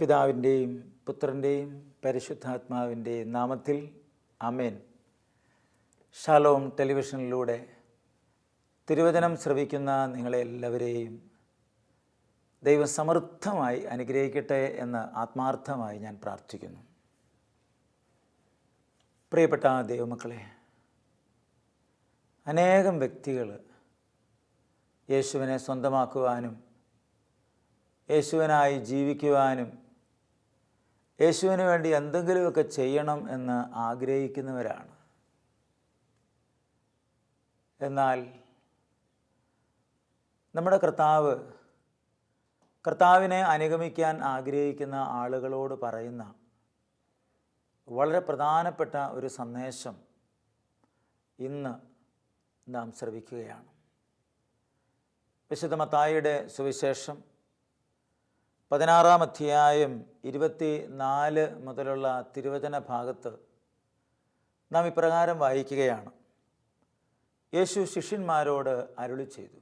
പിതാവിന്റെയും പുത്രന്റെയും പരിശുദ്ധാത്മാവിന്റെയും നാമത്തിൽ അമേൻ ഷാലോം ടെലിവിഷനിലൂടെ തിരുവചനം ശ്രവിക്കുന്ന നിങ്ങളെ എല്ലാവരെയും ദൈവം സമൃദ്ധമായി അനുഗ്രഹിക്കട്ടെ എന്ന് ആത്മാർത്ഥമായി ഞാൻ പ്രാർത്ഥിക്കുന്നു. പ്രിയപ്പെട്ട ദൈവമക്കളെ അനേകം വ്യക്തികൾ യേശുവിനെ സ്വന്തമാക്കുവാനും യേശുവിനായി ജീവിക്കുവാനും യേശുവിന് വേണ്ടി എന്തെങ്കിലുമൊക്കെ ചെയ്യണം എന്ന് ആഗ്രഹിക്കുന്നവരാണ്. എന്നാൽ നമ്മുടെ കർത്താവ് കർത്താവിനെ അനുഗമിക്കാൻ ആഗ്രഹിക്കുന്ന ആളുകളോട് പറയുന്ന വളരെ പ്രധാനപ്പെട്ട ഒരു സന്ദേശം ഇന്ന് നാം ശ്രവിക്കുകയാണ്. വിശുദ്ധ മത്തായിയുടെ സുവിശേഷം പതിനാറാം അധ്യായം ഇരുപത്തി നാല് മുതലുള്ള തിരുവചന ഭാഗത്ത് നാം ഇപ്രകാരം വായിക്കുകയാണ്. യേശു ശിഷ്യന്മാരോട് അരുളി ചെയ്തു.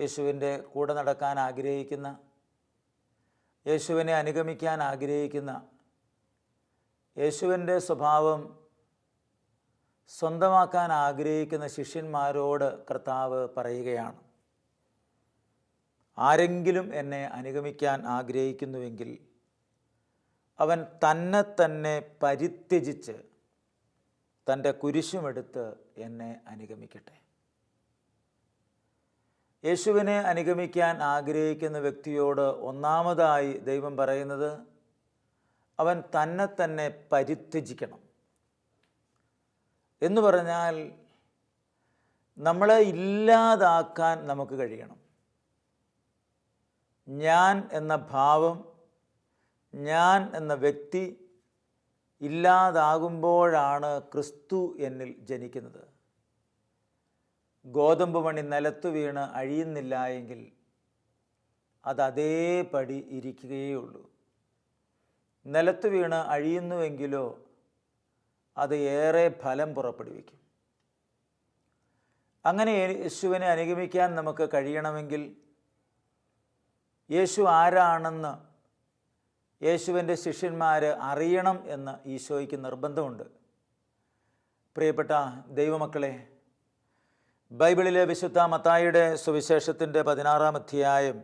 യേശുവിന്റെ കൂടെ നടക്കാൻ ആഗ്രഹിക്കുന്ന യേശുവിനെ അനുഗമിക്കാൻ ആഗ്രഹിക്കുന്ന യേശുവിന്റെ സ്വഭാവം സ്വന്തമാക്കാൻ ആഗ്രഹിക്കുന്ന ശിഷ്യന്മാരോട് കർത്താവ് പറയുകയാണ്. ആരെങ്കിലും എന്നെ അനുഗമിക്കാൻ ആഗ്രഹിക്കുന്നുവെങ്കിൽ അവൻ തന്നെ തന്നെ പരിത്യജിച്ച് തന്റെ കുരിശുമെടുത്ത് എന്നെ അനുഗമിക്കട്ടെ. യേശുവിനെ അനുഗമിക്കാൻ ആഗ്രഹിക്കുന്ന വ്യക്തിയോട് ഒന്നാമതായി ദൈവം പറയുന്നത് അവൻ തന്നെ തന്നെ പരിത്യജിക്കണം. എന്ന് പറഞ്ഞാൽ നമ്മളെ ഇല്ലാതാക്കാൻ നമുക്ക് കഴിയണം. ഞാൻ എന്ന ഭാവം ഞാൻ എന്ന വ്യക്തി ഇല്ലാതാകുമ്പോഴാണ് ക്രിസ്തു എന്നിൽ ജനിക്കുന്നത്. ഗോതമ്പ് മണി നിലത്തു വീണ് അഴിയുന്നില്ല എങ്കിൽ അത് അതേപടി ഇരിക്കുകയുള്ളൂ നിലത്തു വീണ് അഴിയുന്നുവെങ്കിലോ അത് ഏറെ ഫലം പുറപ്പെടുവിക്കും. അങ്ങനെ യേശുവിനെ അനുഗമിക്കാൻ നമുക്ക് കഴിയണമെങ്കിൽ യേശു ആരാണെന്ന് യേശുവിന്റെ ശിഷ്യന്മാർ അറിയണം എന്ന് ഈശോയ്ക്ക് നിർബന്ധമുണ്ട്. പ്രിയപ്പെട്ട ദൈവമക്കളെ ബൈബിളിലെ വിശുദ്ധ മത്തായിയുടെ സുവിശേഷത്തിന്റെ പതിനാറാം അധ്യായം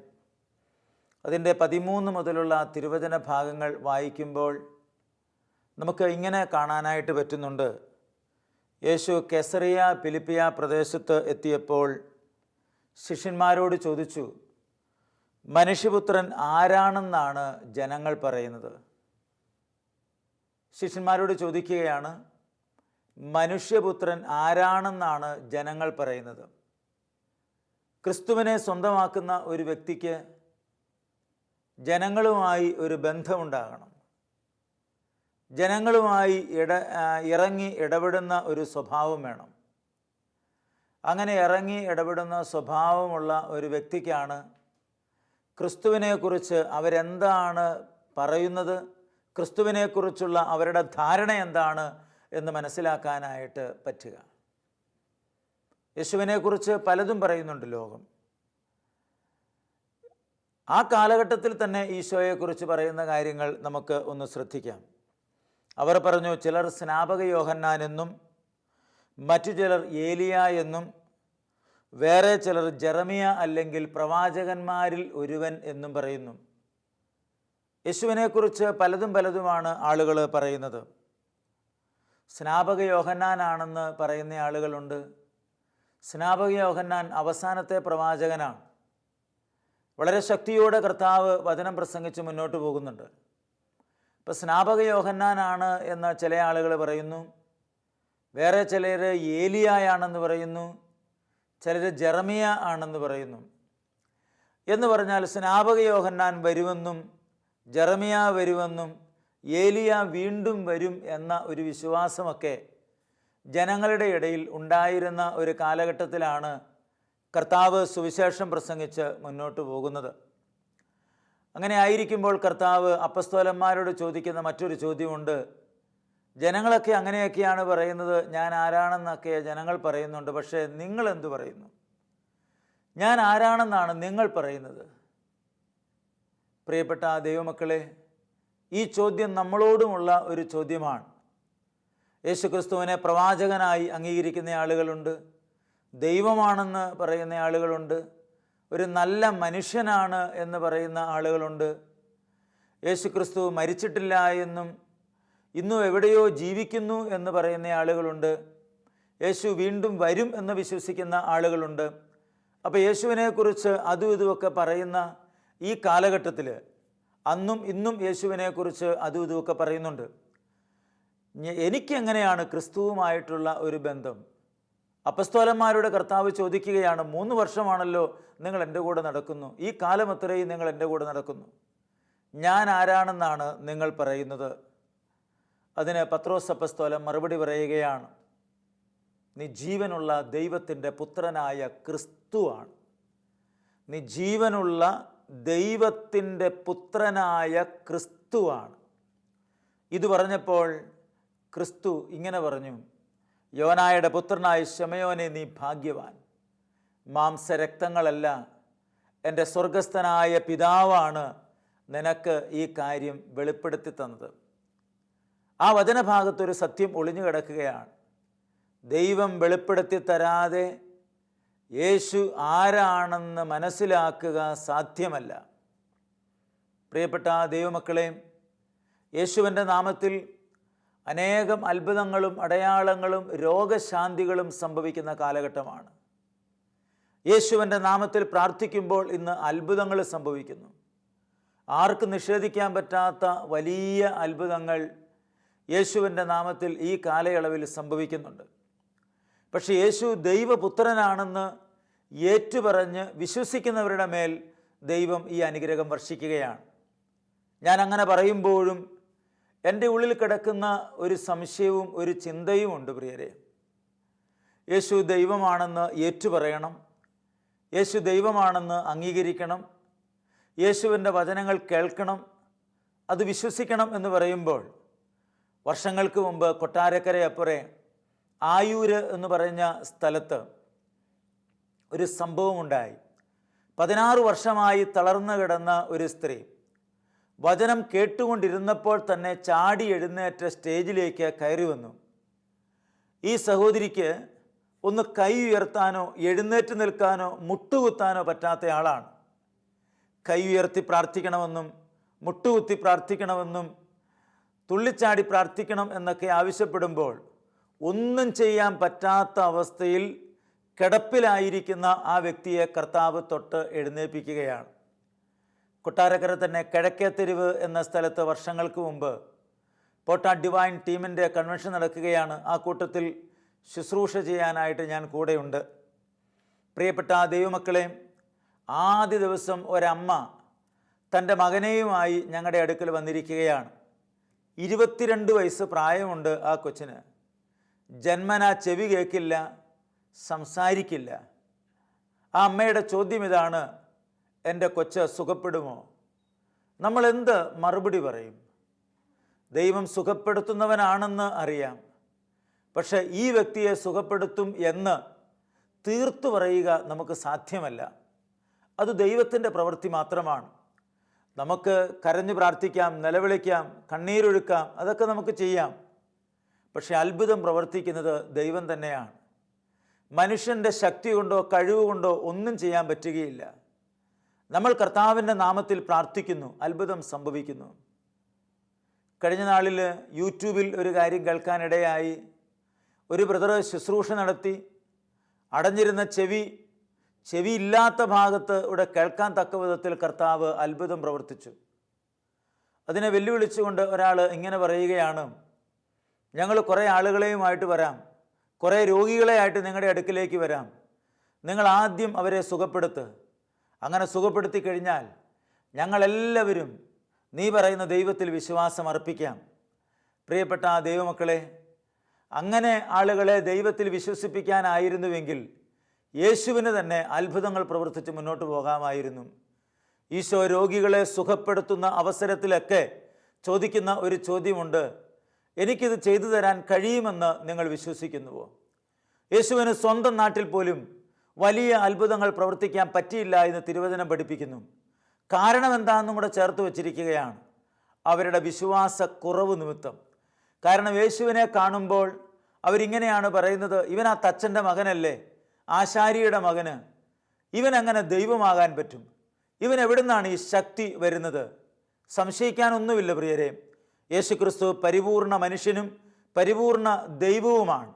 അതിന്റെ പതിമൂന്ന് മുതലുള്ള തിരുവചന ഭാഗങ്ങൾ വായിക്കുമ്പോൾ നമുക്ക് ഇങ്ങനെ കാണാനായിട്ട് പറ്റുന്നുണ്ട്. യേശു കെസറിയ പിലിപ്പിയ പ്രദേശത്ത് എത്തിയപ്പോൾ ശിഷ്യന്മാരോട് ചോദിച്ചു മനുഷ്യപുത്രൻ ആരാണെന്നാണ് ജനങ്ങൾ പറയുന്നത്? ശിഷ്യന്മാരോട് ചോദിക്കുകയാണ് മനുഷ്യപുത്രൻ ആരാണെന്നാണ് ജനങ്ങൾ പറയുന്നത്? ക്രിസ്തുവിനെ സ്വന്തമാക്കുന്ന ഒരു വ്യക്തിക്ക് ജനങ്ങളുമായി ഒരു ബന്ധമുണ്ടാകണം. ജനങ്ങളുമായി ഇട ഇറങ്ങി ഇടപെടുന്ന ഒരു സ്വഭാവം വേണം. അങ്ങനെ ഇറങ്ങി ഇടപെടുന്ന സ്വഭാവമുള്ള ഒരു വ്യക്തിക്കാണ് ക്രിസ്തുവിനെക്കുറിച്ച് അവരെന്താണ് പറയുന്നത് ക്രിസ്തുവിനെക്കുറിച്ചുള്ള അവരുടെ ധാരണ എന്താണ് എന്ന് മനസ്സിലാക്കാനായിട്ട് പറ്റുക. യേശുവിനെക്കുറിച്ച് പലതും പറയുന്നുണ്ട് ലോകം. ആ കാലഘട്ടത്തിൽ തന്നെ ഈശോയെക്കുറിച്ച് പറയുന്ന കാര്യങ്ങൾ നമുക്ക് ഒന്ന് ശ്രദ്ധിക്കാം. അവർ പറഞ്ഞു ചിലർ സ്നാപക യോഹന്നാൻ എന്നും മറ്റു ചിലർ ഏലിയ എന്നും വേറെ ചിലർ ജെറമിയ അല്ലെങ്കിൽ പ്രവാചകന്മാരിൽ ഒരുവൻ എന്നും പറയുന്നു. യേശുവിനെക്കുറിച്ച് പലതും പലതുമാണ് ആളുകൾ പറയുന്നത്. സ്നാപക യോഹന്നാനാണെന്ന് പറയുന്ന ആളുകളുണ്ട്. സ്നാപക യോഹന്നാൻ അവസാനത്തെ പ്രവാചകനാണ്. വളരെ ശക്തിയോടെ കർത്താവ് വചനം പ്രസംഗിച്ച് മുന്നോട്ട് പോകുന്നുണ്ട്. ഇപ്പം സ്നാപക യോഹന്നാനാണ് എന്ന് ചില ആളുകൾ പറയുന്നു. വേറെ ചിലർ ഏലിയായാണെന്ന് പറയുന്നു. ചിലർ ജെറമിയ ആണെന്ന് പറയുന്നു. എന്ന് പറഞ്ഞാൽ സ്നാപക യോഹന്നാൻ വരുമെന്നും ജെറമിയ വരുമെന്നും ഏലിയ വീണ്ടും വരും എന്ന ഒരു വിശ്വാസമൊക്കെ ജനങ്ങളുടെ ഇടയിൽ ഉണ്ടായിരുന്ന ഒരു കാലഘട്ടത്തിലാണ് കർത്താവ് സുവിശേഷം പ്രസംഗിച്ച് മുന്നോട്ട് പോകുന്നത്. അങ്ങനെ ആയിരിക്കുമ്പോൾ കർത്താവ് അപ്പസ്തോലന്മാരോട് ചോദിക്കുന്ന മറ്റൊരു ചോദ്യമുണ്ട്. ജനങ്ങളൊക്കെ അങ്ങനെയൊക്കെയാണ് പറയുന്നത്. ഞാൻ ആരാണെന്നൊക്കെ ജനങ്ങൾ പറയുന്നുണ്ട്. പക്ഷേ നിങ്ങൾ എന്തു പറയുന്നു? ഞാൻ ആരാണെന്നാണ് നിങ്ങൾ പറയുന്നത്? പ്രിയപ്പെട്ട ദൈവമക്കളെ ഈ ചോദ്യം നമ്മളോടുമുള്ള ഒരു ചോദ്യമാണ്. യേശുക്രിസ്തുവിനെ പ്രവാചകനായി അംഗീകരിക്കുന്ന ആളുകളുണ്ട്. ദൈവമാണെന്ന് പറയുന്ന ആളുകളുണ്ട്. ഒരു നല്ല മനുഷ്യനാണ് എന്ന് പറയുന്ന ആളുകളുണ്ട്. യേശുക്രിസ്തു മരിച്ചിട്ടില്ല എന്നും ഇന്നും എവിടെയോ ജീവിക്കുന്നു എന്ന് പറയുന്ന ആളുകളുണ്ട്. യേശു വീണ്ടും വരും എന്ന് വിശ്വസിക്കുന്ന ആളുകളുണ്ട്. അപ്പോൾ യേശുവിനെക്കുറിച്ച് അതും ഇതുമൊക്കെ പറയുന്ന ഈ കാലഘട്ടത്തിൽ അന്നും ഇന്നും യേശുവിനെക്കുറിച്ച് അതും ഇതുമൊക്കെ പറയുന്നുണ്ട്. എനിക്കെങ്ങനെയാണ് ക്രിസ്തുവുമായിട്ടുള്ള ഒരു ബന്ധം? അപ്പസ്തോലന്മാരുടെ കർത്താവ് ചോദിക്കുകയാണ് മൂന്ന് വർഷമാണല്ലോ നിങ്ങൾ എന്റെ കൂടെ നടക്കുന്നു. ഈ കാലം അത്രയും നിങ്ങൾ എന്റെ കൂടെ നടക്കുന്നു? ഞാൻ ആരാണെന്നാണ് നിങ്ങൾ പറയുന്നത്? അതിന് പത്രോസ് അപ്പസ്തോലൻ മറുപടി പറയുകയാണ് നീ ജീവനുള്ള ദൈവത്തിന്റെ പുത്രനായ ക്രിസ്തുവാണ് നീ ജീവനുള്ള ദൈവത്തിന്റെ പുത്രനായ ക്രിസ്തുവാണ് ഇത് പറഞ്ഞപ്പോൾ ക്രിസ്തു ഇങ്ങനെ പറഞ്ഞു യോനായുടെ പുത്രനായ ശമയോനെ നീ ഭാഗ്യവാൻ. മാംസരക്തങ്ങളല്ല എന്റെ സ്വർഗസ്ഥനായ പിതാവാണ് നിനക്ക് ഈ കാര്യം വെളിപ്പെടുത്തി തന്നത്. ആ വചനഭാഗത്തൊരു സത്യം ഒളിഞ്ഞു കിടക്കുകയാണ്. ദൈവം വെളിപ്പെടുത്തി തരാതെ യേശു ആരാണെന്ന് മനസ്സിലാക്കുക സാധ്യമല്ല. പ്രിയപ്പെട്ട ദൈവമക്കളെ യേശുവിന്റെ നാമത്തിൽ അനേകം അത്ഭുതങ്ങളും അടയാളങ്ങളും രോഗശാന്തികളും സംഭവിക്കുന്ന കാലഘട്ടമാണ്. യേശുവിന്റെ നാമത്തിൽ പ്രാർത്ഥിക്കുമ്പോൾ ഇന്ന് അത്ഭുതങ്ങൾ സംഭവിക്കുന്നു. ആർക്ക് നിഷേധിക്കാൻ പറ്റാത്ത വലിയ അത്ഭുതങ്ങൾ യേശുവിന്റെ നാമത്തിൽ ഈ കാലയളവിൽ സംഭവിക്കുന്നുണ്ട്. പക്ഷേ യേശു ദൈവപുത്രനാണെന്ന് ഏറ്റുപറഞ്ഞ് വിശ്വസിക്കുന്നവരുടെ മേൽ ദൈവം ഈ അനുഗ്രഹം വർഷിക്കുകയാണ്. ഞാൻ അങ്ങനെ പറയുമ്പോഴും എന്റെ ഉള്ളിൽ കിടക്കുന്ന ഒരു സംശയവും ഒരു ചിന്തയും ഉണ്ട് പ്രിയരെ. യേശു ദൈവമാണെന്ന് ഏറ്റുപറയണം. യേശു ദൈവമാണെന്ന് അംഗീകരിക്കണം. യേശുവിന്റെ വചനങ്ങൾ കേൾക്കണം. അത് വിശ്വസിക്കണം എന്ന് പറയുമ്പോൾ വർഷങ്ങൾക്ക് മുമ്പ് കൊട്ടാരക്കരയപ്പുറെ ആയൂര് എന്ന് പറഞ്ഞ സ്ഥലത്ത് ഒരു സംഭവമുണ്ടായി പതിനാറ് വർഷമായി തളർന്നു കിടന്ന ഒരു സ്ത്രീ വചനം കേട്ടുകൊണ്ടിരുന്നപ്പോൾ തന്നെ ചാടി എഴുന്നേറ്റ സ്റ്റേജിലേക്ക് കയറി വന്നു. ഈ സഹോദരിക്ക് ഒന്ന് കൈ ഉയർത്താനോ എഴുന്നേറ്റ് നിൽക്കാനോ മുട്ടുകുത്താനോ പറ്റാത്ത ആളാണ്. കൈ ഉയർത്തി പ്രാർത്ഥിക്കണമെന്നും മുട്ടുകുത്തി പ്രാർത്ഥിക്കണമെന്നും തുള്ളിച്ചാടി പ്രാർത്ഥിക്കണം എന്നൊക്കെ ആവശ്യപ്പെടുമ്പോൾ ഒന്നും ചെയ്യാൻ പറ്റാത്ത അവസ്ഥയിൽ കിടപ്പിലായിരിക്കുന്ന ആ വ്യക്തിയെ കർത്താവ് തൊട്ട് എഴുന്നേൽപ്പിക്കുകയാണ്. കൊട്ടാരക്കര തന്നെ കിഴക്കേത്തെരുവ് എന്ന സ്ഥലത്ത് വർഷങ്ങൾക്ക് മുമ്പ് പോട്ട ഡിവൈൻ ടീമിന്റെ കൺവെൻഷൻ നടക്കുകയാണ്. ആ കൂട്ടത്തിൽ ശുശ്രൂഷ ചെയ്യാനായിട്ട് ഞാൻ കൂടെയുണ്ട്. പ്രിയപ്പെട്ട ദൈവമക്കളെ ആദ്യ ദിവസം ഒരമ്മ തന്റെ മകനെയുമായി ഞങ്ങളുടെ അടുക്കൽ വന്നിരിക്കുകയാണ്. ഇരുപത്തിരണ്ട് വയസ്സ് പ്രായമുണ്ട് ആ കൊച്ചിന്. ജന്മന ചെവി കേൾക്കില്ല സംസാരിക്കില്ല. ആ അമ്മയുടെ ചോദ്യം ഇതാണ് എന്റെ കൊച്ച് സുഖപ്പെടുമോ? നമ്മൾ എന്ത് മറുപടി പറയും? ദൈവം സുഖപ്പെടുത്തുന്നവനാണെന്ന് അറിയാം. പക്ഷെ ഈ വ്യക്തിയെ സുഖപ്പെടുത്തും എന്ന് തീർത്തു പറയുക നമുക്ക് സാധ്യമല്ല. അത് ദൈവത്തിന്റെ പ്രവൃത്തി മാത്രമാണ്. നമുക്ക് കരഞ്ഞു പ്രാർത്ഥിക്കാം നിലവിളിക്കാം കണ്ണീരൊഴുക്കാം അതൊക്കെ നമുക്ക് ചെയ്യാം. പക്ഷെ അത്ഭുതം പ്രവർത്തിക്കുന്നത് ദൈവം തന്നെയാണ്. മനുഷ്യന്റെ ശക്തി കൊണ്ടോ കഴിവ് കൊണ്ടോ ഒന്നും ചെയ്യാൻ പറ്റുകയില്ല. നമ്മൾ കർത്താവിന്റെ നാമത്തിൽ പ്രാർത്ഥിക്കുന്നു അത്ഭുതം സംഭവിക്കുന്നു. കഴിഞ്ഞ നാളിൽ യൂട്യൂബിൽ ഒരു കാര്യം കേൾക്കാനിടയായി. ഒരു ബ്രദർ ശുശ്രൂഷ നടത്തി. അടഞ്ഞിരുന്ന ചെവി ചെവി ഇല്ലാത്ത ഭാഗത്ത് ഇവിടെ കേൾക്കാൻ തക്ക വിധത്തിൽ കർത്താവ് അത്ഭുതം പ്രവർത്തിച്ചു. അതിനെ വെല്ലുവിളിച്ചുകൊണ്ട് ഒരാൾ ഇങ്ങനെ പറയുകയാണ് ഞങ്ങൾ കുറേ ആളുകളെയുമായിട്ട് വരാം. കുറേ രോഗികളെയായിട്ട് നിങ്ങളുടെ അടുക്കിലേക്ക് വരാം. നിങ്ങൾ ആദ്യം അവരെ സുഖപ്പെടുത്ത്. അങ്ങനെ സുഖപ്പെടുത്തി കഴിഞ്ഞാൽ ഞങ്ങളെല്ലാവരും നീ പറയുന്ന ദൈവത്തിൽ വിശ്വാസം അർപ്പിക്കാം. പ്രിയപ്പെട്ട ആ ദൈവമക്കളെ അങ്ങനെ ആളുകളെ ദൈവത്തിൽ വിശ്വസിപ്പിക്കാനായിരുന്നുവെങ്കിൽ യേശുവിന് തന്നെ അത്ഭുതങ്ങൾ പ്രവർത്തിച്ച് മുന്നോട്ട് പോകാമായിരുന്നു. ഈശോ രോഗികളെ സുഖപ്പെടുത്തുന്ന അവസരത്തിലൊക്കെ ചോദിക്കുന്ന ഒരു ചോദ്യമുണ്ട്. എനിക്കിത് ചെയ്തു തരാൻ കഴിയുമെന്ന് നിങ്ങൾ വിശ്വസിക്കുന്നുവോ? യേശുവിന് സ്വന്തം നാട്ടിൽ പോലും വലിയ അത്ഭുതങ്ങൾ പ്രവർത്തിക്കാൻ പറ്റിയില്ല എന്ന് തിരുവചനം പഠിപ്പിക്കുന്നു. കാരണം എന്താണെന്നും കൂടെ ചേർത്ത് വച്ചിരിക്കുകയാണ്. അവരുടെ വിശ്വാസ കുറവ് നിമിത്തം. കാരണം യേശുവിനെ കാണുമ്പോൾ അവരിങ്ങനെയാണ് പറയുന്നത് ഇവൻ ആ തച്ചന്റെ മകനല്ലേ? ആശാരിയുടെ മകന്. ഇവൻ അങ്ങനെ ദൈവമാകാൻ പറ്റും? ഇവൻ എവിടുന്നാണ് ഈ ശക്തി വരുന്നത്? സംശയിക്കാനൊന്നുമില്ല പ്രിയരെ. യേശുക്രിസ്തു പരിപൂർണ മനുഷ്യനും പരിപൂർണ ദൈവവുമാണ്.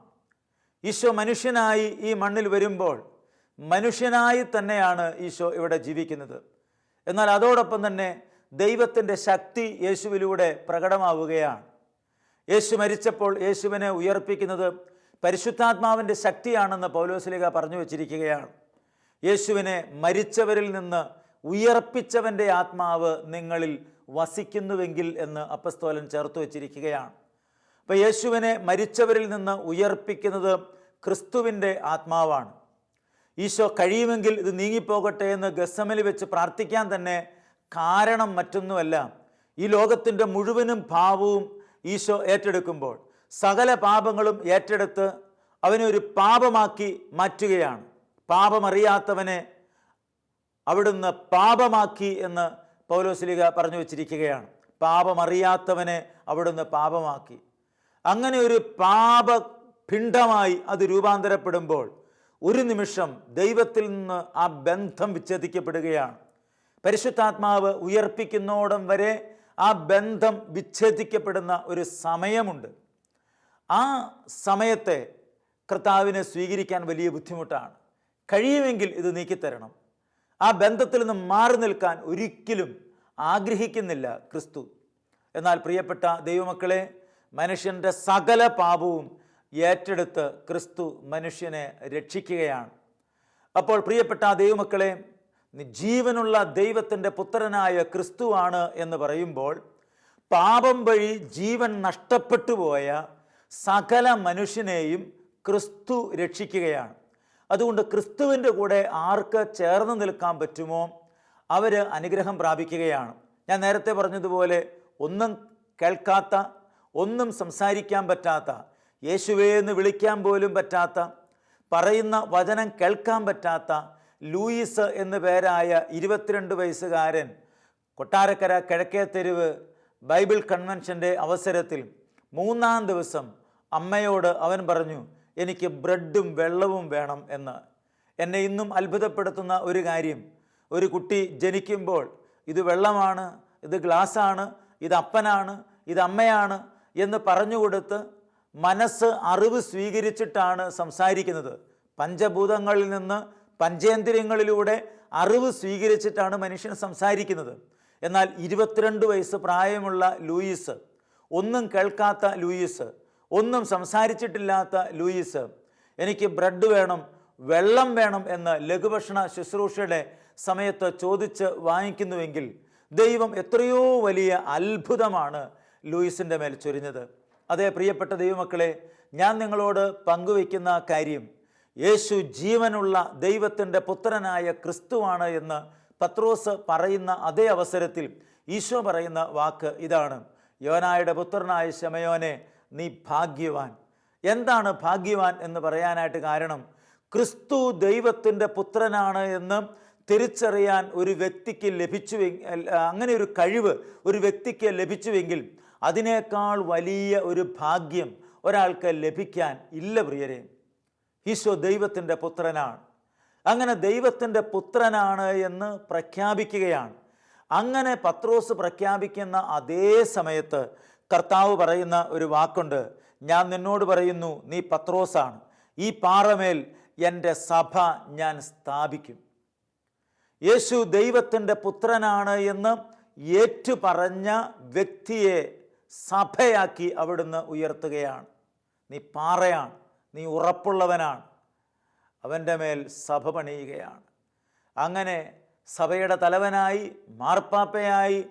ഈശോ മനുഷ്യനായി ഈ മണ്ണിൽ വരുമ്പോൾ മനുഷ്യനായി തന്നെയാണ് ഈശോ ഇവിടെ ജീവിക്കുന്നത്. എന്നാൽ അതോടൊപ്പം തന്നെ ദൈവത്തിന്റെ ശക്തി യേശുവിലൂടെ പ്രകടമാവുകയാണ്. യേശു മരിച്ചപ്പോൾ യേശുവിനെ ഉയർപ്പിക്കുന്നത് പരിശുദ്ധാത്മാവിന്റെ ശക്തിയാണെന്ന് പൗലോസ്ലിക പറഞ്ഞു വച്ചിരിക്കുകയാണ്. യേശുവിനെ മരിച്ചവരിൽ നിന്ന് ഉയർപ്പിച്ചവന്റെ ആത്മാവ് നിങ്ങളിൽ വസിക്കുന്നുവെങ്കിൽ എന്ന് അപ്പസ്തോലൻ ചേർത്ത് വച്ചിരിക്കുകയാണ്. അപ്പോൾ യേശുവിനെ മരിച്ചവരിൽ നിന്ന് ഉയർപ്പിക്കുന്നത് ക്രിസ്തുവിന്റെ ആത്മാവാണ്. ഈശോ കഴിയുമെങ്കിൽ ഇത് നീങ്ങിപ്പോകട്ടെ എന്ന് ഗസമലി വെച്ച് പ്രാർത്ഥിക്കാൻ തന്നെ കാരണം മറ്റൊന്നുമല്ല. ഈ ലോകത്തിന്റെ മുഴുവനും ഭാവവും ഈശോ ഏറ്റെടുക്കുമ്പോൾ സകല പാപങ്ങളും ഏറ്റെടുത്ത് അവനെ ഒരു പാപമാക്കി മാറ്റുകയാണ്. പാപമറിയാത്തവനെ അവിടുന്ന് പാപമാക്കി എന്ന് പൗലോസ്ലിക പറഞ്ഞു വച്ചിരിക്കുകയാണ്. പാപമറിയാത്തവനെ അവിടുന്ന് പാപമാക്കി. അങ്ങനെ ഒരു പാപ പിണ്ഡമായി അത് രൂപാന്തരപ്പെടുമ്പോൾ ഒരു നിമിഷം ദൈവത്തിൽ നിന്ന് ആ ബന്ധം വിച്ഛേദിക്കപ്പെടുകയാണ്. പരിശുദ്ധാത്മാവ് ഉയർപ്പിക്കുന്നോടം വരെ ആ ബന്ധം വിച്ഛേദിക്കപ്പെടുന്ന ഒരു സമയമുണ്ട്. ആ സമയത്തെ കർത്താവിനെ സ്വീകരിക്കാൻ വലിയ ബുദ്ധിമുട്ടാണ്. കഴിയുമെങ്കിൽ ഇത് നീക്കിത്തരണം. ആ ബന്ധത്തിൽ നിന്ന് മാറി നിൽക്കാൻ ഒരിക്കലും ആഗ്രഹിക്കുന്നില്ല ക്രിസ്തു. എന്നാൽ പ്രിയപ്പെട്ട ദൈവമക്കളെ മനുഷ്യന്റെ സകല പാപവും ഏറ്റെടുത്ത് ക്രിസ്തു മനുഷ്യനെ രക്ഷിക്കുകയാണ്. അപ്പോൾ പ്രിയപ്പെട്ട ദൈവമക്കളെ ജീവനുള്ള ദൈവത്തിന്റെ പുത്രനായ ക്രിസ്തുവാണ് എന്ന് പറയുമ്പോൾ പാപം വഴി ജീവൻ നഷ്ടപ്പെട്ടു പോയ സകല മനുഷ്യനെയും ക്രിസ്തു രക്ഷിക്കുകയാണ്. അതുകൊണ്ട് ക്രിസ്തുവിന്റെ കൂടെ ആർക്ക് ചേർന്ന് നിൽക്കാൻ പറ്റുമോ അവർ അനുഗ്രഹം പ്രാപിക്കുകയാണ്. ഞാൻ നേരത്തെ പറഞ്ഞതുപോലെ ഒന്നും കേൾക്കാത്ത ഒന്നും സംസാരിക്കാൻ പറ്റാത്ത യേശുവേ എന്ന് വിളിക്കാൻ പോലും പറ്റാത്ത പറയുന്ന വചനം കേൾക്കാൻ പറ്റാത്ത ലൂയിസ് എന്നു പേരായ ഇരുപത്തിരണ്ട് വയസ്സുകാരൻ കൊട്ടാരക്കര കിഴക്കേ തെരുവ് ബൈബിൾ കൺവെൻഷന്റെ അവസരത്തിൽ മൂന്നാം ദിവസം അമ്മയോട് അവൻ പറഞ്ഞു എനിക്ക് ബ്രെഡും വെള്ളവും വേണം എന്ന്. എന്നെ ഇന്നും അത്ഭുതപ്പെടുത്തുന്ന ഒരു കാര്യം ഒരു കുട്ടി ജനിക്കുമ്പോൾ ഇത് വെള്ളമാണ് ഇത് ഗ്ലാസ്സാണ് ഇത് അപ്പനാണ് ഇത് അമ്മയാണ് എന്ന് പറഞ്ഞു പറഞ്ഞുകൊടുത്ത് മനസ്സ് അറിവ് സ്വീകരിച്ചിട്ടാണ് സംസാരിക്കുന്നത്. പഞ്ചഭൂതങ്ങളിൽ നിന്ന് പഞ്ചേന്ദ്രിയങ്ങളിലൂടെ അറിവ് സ്വീകരിച്ചിട്ടാണ് മനുഷ്യൻ സംസാരിക്കുന്നത്. എന്നാൽ ഇരുപത്തിരണ്ട് വയസ്സ് പ്രായമുള്ള ലൂയിസ് ഒന്നും കേൾക്കാത്ത ലൂയിസ് ഒന്നും സംസാരിച്ചിട്ടില്ലാത്ത ലൂയിസ് എനിക്ക് ബ്രെഡ് വേണം വെള്ളം വേണം എന്ന് ലഘുഭക്ഷണ ശുശ്രൂഷയുടെ സമയത്ത് ചോദിച്ച് വാങ്ങിക്കുന്നുവെങ്കിൽ ദൈവം എത്രയോ വലിയ അത്ഭുതമാണ് ലൂയിസിന്റെ മേൽ ചൊരിഞ്ഞത്. അതേ പ്രിയപ്പെട്ട ദൈവമക്കളെ ഞാൻ നിങ്ങളോട് പങ്കുവയ്ക്കുന്ന കാര്യം യേശു ജീവനുള്ള ദൈവത്തിന്റെ പുത്രനായ ക്രിസ്തുവാണ് എന്ന് പത്രോസ് പറയുന്ന അതേ അവസരത്തിൽ ഈശോ പറയുന്ന വാക്ക് ഇതാണ്. യോനായുടെ പുത്രനായ ശമയോനെ നീ ഭാഗ്യവാൻ. എന്താണ് ഭാഗ്യവാൻ എന്ന് പറയാനായിട്ട് കാരണം ക്രിസ്തു ദൈവത്തിന്റെ പുത്രനാണ് എന്ന് തിരിച്ചറിയാൻ ഒരു വ്യക്തിക്ക് ലഭിച്ചുവെ അങ്ങനെ ഒരു കഴിവ് ഒരു വ്യക്തിക്ക് ലഭിച്ചുവെങ്കിൽ അതിനേക്കാൾ വലിയ ഒരു ഭാഗ്യം ഒരാൾക്ക് ലഭിക്കാൻ ഇല്ല പ്രിയരെ. ഈശോ ദൈവത്തിന്റെ പുത്രനാണ്. അങ്ങനെ ദൈവത്തിന്റെ പുത്രനാണ് എന്ന് പ്രഖ്യാപിക്കുകയാണ്. അങ്ങനെ പത്രോസ് പ്രഖ്യാപിക്കുന്ന അതേ സമയത്ത് കർത്താവ് പറയുന്ന ഒരു വാക്കുണ്ട്. ഞാൻ നിന്നോട് പറയുന്നു നീ പത്രോസാണ്. ഈ പാറമേൽ എന്റെ സഭ ഞാൻ സ്ഥാപിക്കും. യേശു ദൈവത്തിന്റെ പുത്രനാണ് എന്ന് ഏറ്റുപറഞ്ഞ വ്യക്തിയെ സഭയാക്കി അവിടുന്ന് ഉയർത്തുകയാണ്. നീ പാറയാണ് നീ ഉറപ്പുള്ളവനാണ്. അവന്റെ മേൽ സഭ പണിയുകയാണ്. അങ്ങനെ സഭയുടെ തലവനായി മാർപ്പാപ്പയായി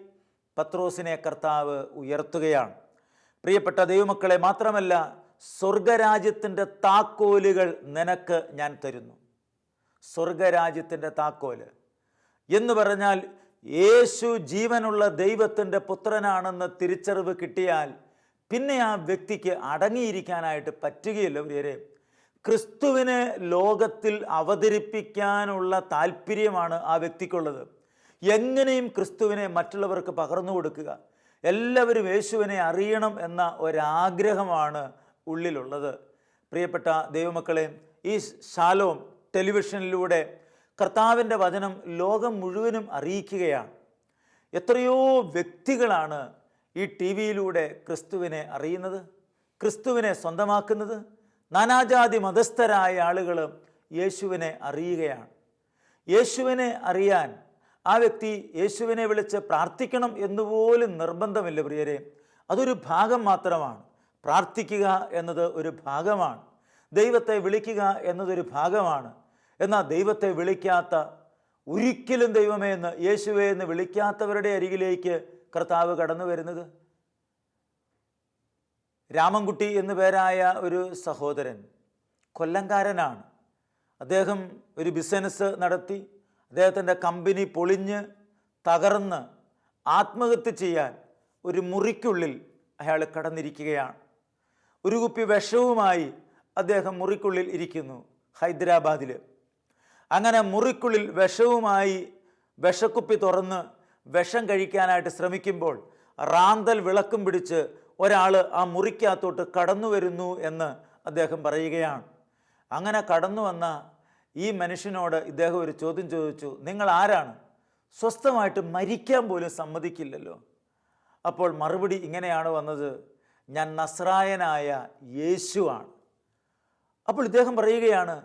പത്രോസിനെ കർത്താവ് ഉയർത്തുകയാണ്. പ്രിയപ്പെട്ട ദൈവമക്കളെ മാത്രമല്ല സ്വർഗരാജ്യത്തിന്റെ താക്കോലുകൾ നിനക്ക് ഞാൻ തരുന്നു. സ്വർഗരാജ്യത്തിന്റെ താക്കോൽ. എന്ന് പറഞ്ഞാൽ യേശു ജീവനുള്ള ദൈവത്തിന്റെ പുത്രനാണെന്ന് തിരിച്ചറിവ് കിട്ടിയാൽ പിന്നെ ആ വ്യക്തിക്ക് അടങ്ങിയിരിക്കാനായിട്ട് പറ്റുകയില്ല പ്രിയരെ. ക്രിസ്തുവിനെ ലോകത്തിൽ അവതരിപ്പിക്കാനുള്ള താല്പര്യമാണ് ആ വ്യക്തിക്കുള്ളത്. എങ്ങനെയും ക്രിസ്തുവിനെ മറ്റുള്ളവർക്ക് പകർന്നു കൊടുക്കുക. എല്ലാവരും യേശുവിനെ അറിയണം എന്ന ഒരാഗ്രഹമാണ് ഉള്ളിലുള്ളത്. പ്രിയപ്പെട്ട ദൈവമക്കളെ ഈ ശാലോം ടെലിവിഷനിലൂടെ കർത്താവിന്റെ വചനം ലോകം മുഴുവനും അറിയിക്കുകയാണ്. എത്രയോ വ്യക്തികളാണ് ഈ ടി വിയിലൂടെ ക്രിസ്തുവിനെ അറിയുന്നത് ക്രിസ്തുവിനെ സ്വന്തമാക്കുന്നത്. നാനാജാതി മതസ്ഥരായ ആളുകൾ യേശുവിനെ അറിയുകയാണ്. യേശുവിനെ അറിയാൻ ആ വ്യക്തി യേശുവിനെ വിളിച്ച് പ്രാർത്ഥിക്കണം എന്നുപോലും നിർബന്ധമില്ല പ്രിയരെ. അതൊരു ഭാഗം മാത്രമാണ്. പ്രാർത്ഥിക്കുക എന്നത് ഒരു ഭാഗമാണ്. ദൈവത്തെ വിളിക്കുക എന്നതൊരു ഭാഗമാണ്. എന്നാൽ ദൈവത്തെ വിളിക്കാത്ത ഒരിക്കലും ദൈവമേ എന്ന് യേശുവേ എന്ന് വിളിക്കാത്തവരുടെ അരികിലേക്ക് കർത്താവ് കടന്നു വരുന്നത്? രാമൻകുട്ടി എന്നു പേരായ ഒരു സഹോദരൻ കൊല്ലംകാരനാണ്. അദ്ദേഹം ഒരു ബിസിനസ് നടത്തി അദ്ദേഹത്തിന്റെ കമ്പനി പൊളിഞ്ഞ് തകർന്ന് ആത്മഹത്യ ചെയ്യാൻ ഒരു മുറിക്കുള്ളിൽ അയാൾ കടന്നിരിക്കുകയാണ്. ഒരു കുപ്പി വിഷവുമായി അദ്ദേഹം മുറിക്കുള്ളിൽ ഇരിക്കുന്നു ഹൈദരാബാദിൽ അങ്ങനെ മുറിക്കുള്ളിൽ വിഷവുമായി വിഷക്കുപ്പി തുറന്ന് വിഷം കഴിക്കാനായിട്ട് ശ്രമിക്കുമ്പോൾ റാന്തൽ വിളക്കും പിടിച്ച് ഒരാൾ ആ മുറിക്കകത്തോട്ട് കടന്നു വരുന്നു എന്ന് അദ്ദേഹം പറയുകയാണ്. അങ്ങനെ കടന്നു വന്ന ഈ മനുഷ്യനോട് ഇദ്ദേഹം ഒരു ചോദ്യം ചോദിച്ചു നിങ്ങൾ ആരാണ്? സ്വസ്ഥമായിട്ട് മരിക്കാൻ പോലും സമ്മതിക്കില്ലല്ലോ. അപ്പോൾ മറുപടി ഇങ്ങനെയാണ് വന്നത് ഞാൻ നസ്രായനായ യേശുവാണ്. അപ്പോൾ ഇദ്ദേഹം പറയുകയാണ്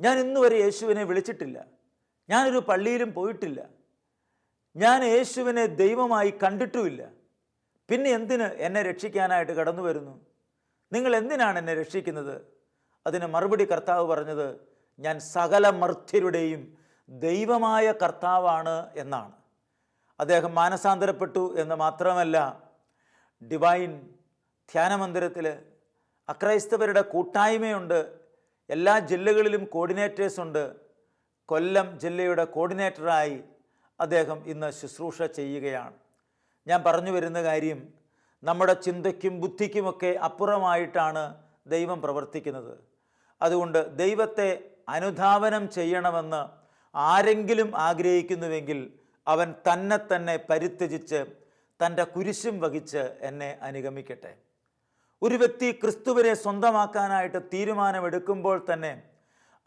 ഞാൻ ഇന്ന് വരെ യേശുവിനെ വിളിച്ചിട്ടില്ല. ഞാനൊരു പള്ളിയിലും പോയിട്ടില്ല. ഞാൻ യേശുവിനെ ദൈവമായി കണ്ടിട്ടുമില്ല. പിന്നെ എന്തിന് എന്നെ രക്ഷിക്കാനായിട്ട് കടന്നു വരുന്നു? നിങ്ങൾ എന്തിനാണ് എന്നെ രക്ഷിക്കുന്നത്? അതിന് മറുപടി കർത്താവ് പറഞ്ഞത് ഞാൻ സകല മർത്യരുടെയും ദൈവമായ കർത്താവാണ് എന്നാണ്. അദ്ദേഹം മാനസാന്തരപ്പെട്ടു എന്ന് മാത്രമല്ല ഡിവൈൻ ധ്യാനമന്ദിരത്തിൽ അക്രൈസ്തവരുടെ കൂട്ടായ്മയുണ്ട് എല്ലാ ജില്ലകളിലും കോർഡിനേറ്റേഴ്സ് ഉണ്ട്. കൊല്ലം ജില്ലയുടെ കോർഡിനേറ്ററായി അദ്ദേഹം ഇന്ന് ശുശ്രൂഷ ചെയ്യുകയാണ്. ഞാൻ പറഞ്ഞു വരുന്ന കാര്യം നമ്മുടെ ചിന്തയ്ക്കും ബുദ്ധിക്കുമൊക്കെ അപ്പുറമായിട്ടാണ് ദൈവം പ്രവർത്തിക്കുന്നത്. അതുകൊണ്ട് ദൈവത്തെ അനുധാവനം ചെയ്യണമെന്ന് ആരെങ്കിലും ആഗ്രഹിക്കുന്നുവെങ്കിൽ അവൻ തന്നെ തന്നെ പരിത്യജിച്ച് തന്റെ കുരിശും വഹിച്ച് എന്നെ അനുഗമിക്കട്ടെ. ഒരു വ്യക്തി ക്രിസ്തുവിനെ സ്വന്തമാക്കാനായിട്ട് തീരുമാനമെടുക്കുമ്പോൾ തന്നെ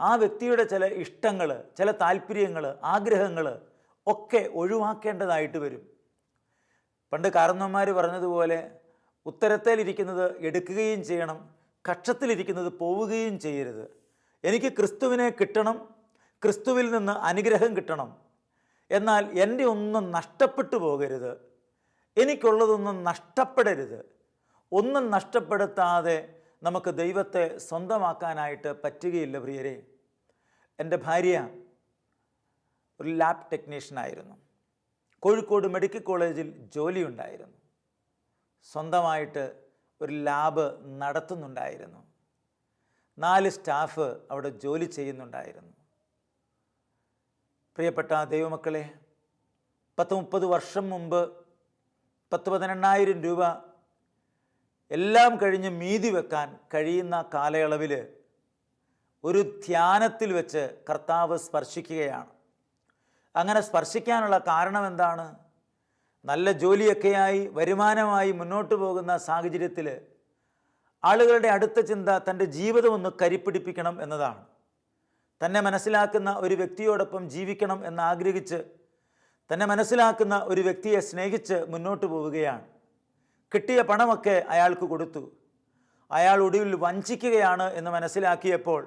ആ വ്യക്തിയുടെ ചില ഇഷ്ടങ്ങൾ ചില താല്പര്യങ്ങൾ ആഗ്രഹങ്ങൾ ഒക്കെ ഒഴിവാക്കേണ്ടതായിട്ട് വരും. പണ്ട് കാരണവന്മാർ പറഞ്ഞതുപോലെ ഉത്തരത്തേലിരിക്കുന്നത് എടുക്കുകയും ചെയ്യണം കക്ഷത്തിലിരിക്കുന്നത് പോവുകയും ചെയ്യരുത്. എനിക്ക് ക്രിസ്തുവിനെ കിട്ടണം ക്രിസ്തുവിൽ നിന്ന് അനുഗ്രഹം കിട്ടണം. എന്നാൽ എന്റെ ഒന്നും നഷ്ടപ്പെട്ടു പോകരുത്. എനിക്കുള്ളതൊന്നും നഷ്ടപ്പെടരുത്. ഒന്നും നഷ്ടപ്പെടുത്താതെ നമുക്ക് ദൈവത്തെ സ്വന്തമാക്കാനായിട്ട് പറ്റുകയില്ല പ്രിയരെ. എന്റെ ഭാര്യ ഒരു ലാബ് ടെക്നീഷ്യനായിരുന്നു കോഴിക്കോട് മെഡിക്കൽ കോളേജിൽ ജോലിയുണ്ടായിരുന്നു. സ്വന്തമായിട്ട് ഒരു ലാബ് നടത്തുന്നുണ്ടായിരുന്നു. നാല് സ്റ്റാഫ് അവിടെ ജോലി ചെയ്യുന്നുണ്ടായിരുന്നു. പ്രിയപ്പെട്ട ദൈവമക്കളെ പത്ത് മുപ്പത് വർഷം മുമ്പ് പത്ത് പതിനെണ്ണായിരം രൂപ എല്ലാം കഴിഞ്ഞ് മീതി വെക്കാൻ കഴിയുന്ന കാലയളവിൽ ഒരു ധ്യാനത്തിൽ വെച്ച് കർത്താവ് സ്പർശിക്കുകയാണ്. അങ്ങനെ സ്പർശിക്കാനുള്ള കാരണം എന്താണ്? നല്ല ജോലിയൊക്കെയായി വരുമാനമായി മുന്നോട്ട് പോകുന്ന സാഹചര്യത്തിൽ ആളുകളുടെ അടുത്ത ചിന്ത തന്റെ ജീവിതം ഒന്ന് കരിപ്പിടിപ്പിക്കണം എന്നതാണ്. തന്നെ മനസ്സിലാക്കുന്ന ഒരു വ്യക്തിയോടൊപ്പം ജീവിക്കണം എന്നാഗ്രഹിച്ച് തന്നെ മനസ്സിലാക്കുന്ന ഒരു വ്യക്തിയെ സ്നേഹിച്ച് മുന്നോട്ട് പോവുകയാണ്. കിട്ടിയ പണമൊക്കെ അയാൾക്ക് കൊടുത്തു. അയാൾ ഒടുവിൽ വഞ്ചിക്കുകയാണ് എന്ന് മനസ്സിലാക്കിയപ്പോൾ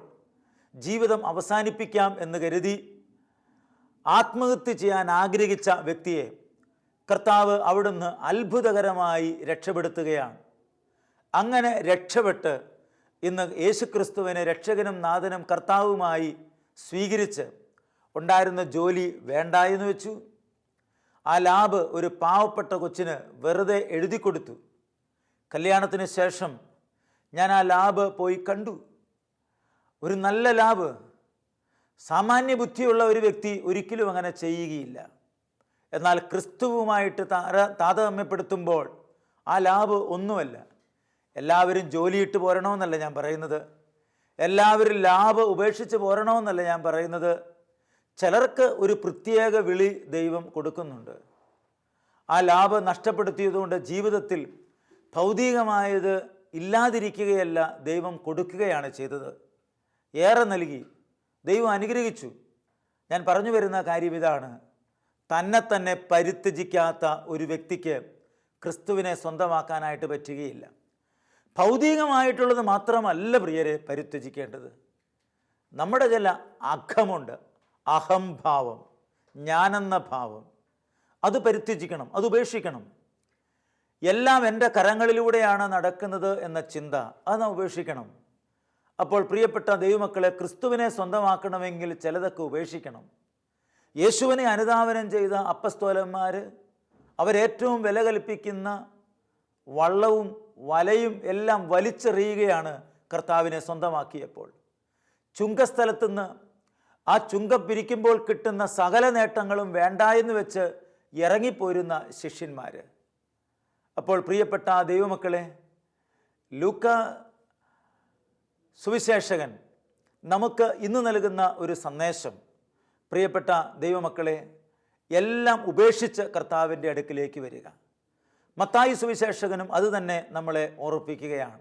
ജീവിതം അവസാനിപ്പിക്കാം എന്ന് കരുതി ആത്മഹത്യ ചെയ്യാൻ ആഗ്രഹിച്ച വ്യക്തിയെ കർത്താവ് അവിടുന്ന് അത്ഭുതകരമായി രക്ഷപ്പെടുത്തുകയാണ്. അങ്ങനെ രക്ഷപ്പെട്ട് ഇന്ന് യേശുക്രിസ്തുവിനെ രക്ഷകനും നാഥനും കർത്താവുമായി സ്വീകരിച്ച് ഉണ്ടായിരുന്ന ജോലി വേണ്ട എന്ന് വെച്ചു. ആ ലാബ് ഒരു പാവപ്പെട്ട കൊച്ചിന് വെറുതെ എഴുതി കൊടുത്തു. കല്യാണത്തിന് ശേഷം ഞാൻ ആ ലാബ് പോയി കണ്ടു. ഒരു നല്ല ലാബ്. സാമാന്യ ബുദ്ധിയുള്ള ഒരു വ്യക്തി ഒരിക്കലും അങ്ങനെ ചെയ്യുകയില്ല. എന്നാൽ ക്രിസ്തുവുമായിട്ട് താര താതമ്യപ്പെടുത്തുമ്പോൾ ആ ലാബ് ഒന്നുമല്ല. എല്ലാവരും ജോലിയിട്ട് പോരണമെന്നല്ല ഞാൻ പറയുന്നത്. എല്ലാവരും ലാബ് ഉപേക്ഷിച്ച് പോരണമെന്നല്ല ഞാൻ പറയുന്നത്. ചിലർക്ക് ഒരു പ്രത്യേക വിളി ദൈവം കൊടുക്കുന്നുണ്ട്. ആ ലാഭം നഷ്ടപ്പെടുത്തിയതുകൊണ്ട് ജീവിതത്തിൽ ഭൗതികമായത് ഇല്ലാതിരിക്കുകയല്ല ദൈവം കൊടുക്കുകയാണ് ചെയ്തത്. ഏറെ നൽകി. ദൈവം അനുഗ്രഹിച്ചു. ഞാൻ പറഞ്ഞു വരുന്ന കാര്യം ഇതാണ്. തന്നെ തന്നെ പരിത്യജിക്കാത്ത ഒരു വ്യക്തിക്ക് ക്രിസ്തുവിനെ സ്വന്തമാക്കാനായിട്ട് പറ്റുകയില്ല. ഭൗതികമായിട്ടുള്ളത് മാത്രമല്ല പ്രിയരെ പരിത്യജിക്കേണ്ടത്. നമ്മുടെ ചില അഖമുണ്ട്. അഹംഭാവം ഞാനെന്ന ഭാവം. അത് പരിത്യജിക്കണം അത് ഉപേക്ഷിക്കണം. എല്ലാം എന്റെ കരങ്ങളിലൂടെയാണ് നടക്കുന്നത് എന്ന ചിന്ത അത് ഉപേക്ഷിക്കണം. അപ്പോൾ പ്രിയപ്പെട്ട ദൈവമക്കളെ ക്രിസ്തുവിനെ സ്വന്തമാക്കണമെങ്കിൽ ചിലതൊക്കെ ഉപേക്ഷിക്കണം. യേശുവിനെ അനുധാവനം ചെയ്ത അപ്പസ്തോലന്മാർ അവരേറ്റവും വില കൽപ്പിക്കുന്ന വള്ളവും വലയും എല്ലാം വലിച്ചെറിയുകയാണ് കർത്താവിനെ സ്വന്തമാക്കിയപ്പോൾ. ചുങ്കസ്ഥലത്തുനിന്ന് ആ ചുങ്കം പിരിക്കുമ്പോൾ കിട്ടുന്ന സകല നേട്ടങ്ങളും വേണ്ട എന്ന് വെച്ച് ഇറങ്ങിപ്പോരുന്ന ശിഷ്യന്മാർ അപ്പോൾ പ്രിയപ്പെട്ട ദൈവമക്കളെ ലൂക്ക സുവിശേഷകൻ നമുക്ക് ഇന്ന് നൽകുന്ന ഒരു സന്ദേശം പ്രിയപ്പെട്ട ദൈവമക്കളെ എല്ലാം ഉപേക്ഷിച്ച് കർത്താവിന്റെ അടുക്കിലേക്ക് വരിക. മത്തായി സുവിശേഷകനും അതുതന്നെ നമ്മളെ ഓർപ്പിക്കുകയാണ്.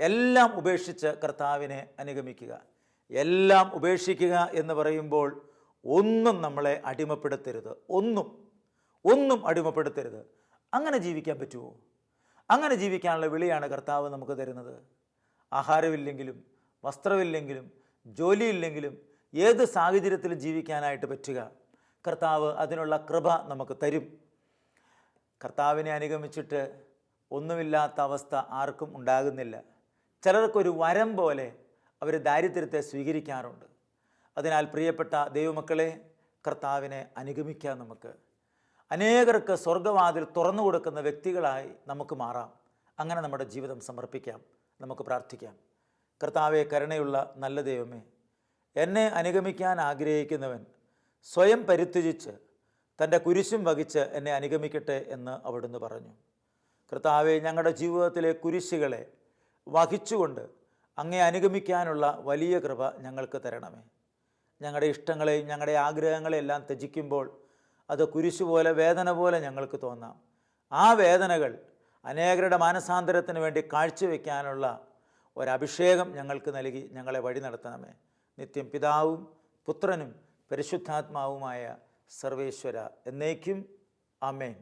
എല്ലാം ഉപേക്ഷിച്ച് കർത്താവിനെ അനുഗമിക്കുക. എല്ലാം ഉപേക്ഷിക്കുക എന്ന് പറയുമ്പോൾ ഒന്നും നമ്മളെ അടിമപ്പെടുത്തരുത്. ഒന്നും. ഒന്നും അടിമപ്പെടുത്തരുത്. അങ്ങനെ ജീവിക്കാൻ പറ്റുമോ? അങ്ങനെ ജീവിക്കാനുള്ള വിളിയാണ് കർത്താവ് നമുക്ക് തരുന്നത്. ആഹാരമില്ലെങ്കിലും വസ്ത്രമില്ലെങ്കിലും ജോലിയില്ലെങ്കിലും ഏത് സാഹചര്യത്തിൽ ജീവിക്കാനായിട്ട് പറ്റുക. കർത്താവ് അതിനുള്ള കൃപ നമുക്ക് തരും. കർത്താവിനെ അനുഗമിച്ചിട്ട് ഒന്നുമില്ലാത്ത അവസ്ഥ ആർക്കും ഉണ്ടാകുന്നില്ല. ചിലർക്കൊരു വരം പോലെ അവർ ദാരിദ്ര്യത്തെ സ്വീകരിക്കാറുണ്ട്. അതിനാൽ പ്രിയപ്പെട്ട ദൈവമക്കളെ കർത്താവിനെ അനുഗമിക്കാം നമുക്ക്. അനേകർക്ക് സ്വർഗവാതിൽ തുറന്നു കൊടുക്കുന്ന വ്യക്തികളായി നമുക്ക് മാറാം. അങ്ങനെ നമ്മുടെ ജീവിതം സമർപ്പിക്കാം. നമുക്ക് പ്രാർത്ഥിക്കാം. കർത്താവെ കരുണയുള്ള നല്ല ദൈവമേ എന്നെ അനുഗമിക്കാൻ ആഗ്രഹിക്കുന്നവൻ സ്വയം പരിത്യജിച്ച് തന്റെ കുരിശും വഹിച്ച് എന്നെ അനുഗമിക്കട്ടെ എന്ന് അവിടുന്ന് പറഞ്ഞു. കർത്താവെ ഞങ്ങളുടെ ജീവിതത്തിലെ കുരിശുകളെ വഹിച്ചുകൊണ്ട് അങ്ങേ അനുഗമിക്കാനുള്ള വലിയ കൃപ ഞങ്ങൾക്ക് തരണമേ. ഞങ്ങളുടെ ഇഷ്ടങ്ങളെയും ഞങ്ങളുടെ ആഗ്രഹങ്ങളെല്ലാം ത്യജിക്കുമ്പോൾ അത് കുരിശു പോലെ വേദന പോലെ ഞങ്ങൾക്ക് തോന്നാം. ആ വേദനകൾ അനേകരുടെ മാനസാന്തരത്തിന് വേണ്ടി കാഴ്ചവെക്കാനുള്ള ഒരഭിഷേകം ഞങ്ങൾക്ക് നൽകി ഞങ്ങളെ വഴി നടത്തണമേ. നിത്യം പിതാവും പുത്രനും പരിശുദ്ധാത്മാവുമായ സർവേശ്വര എന്നേക്കും അമേൻ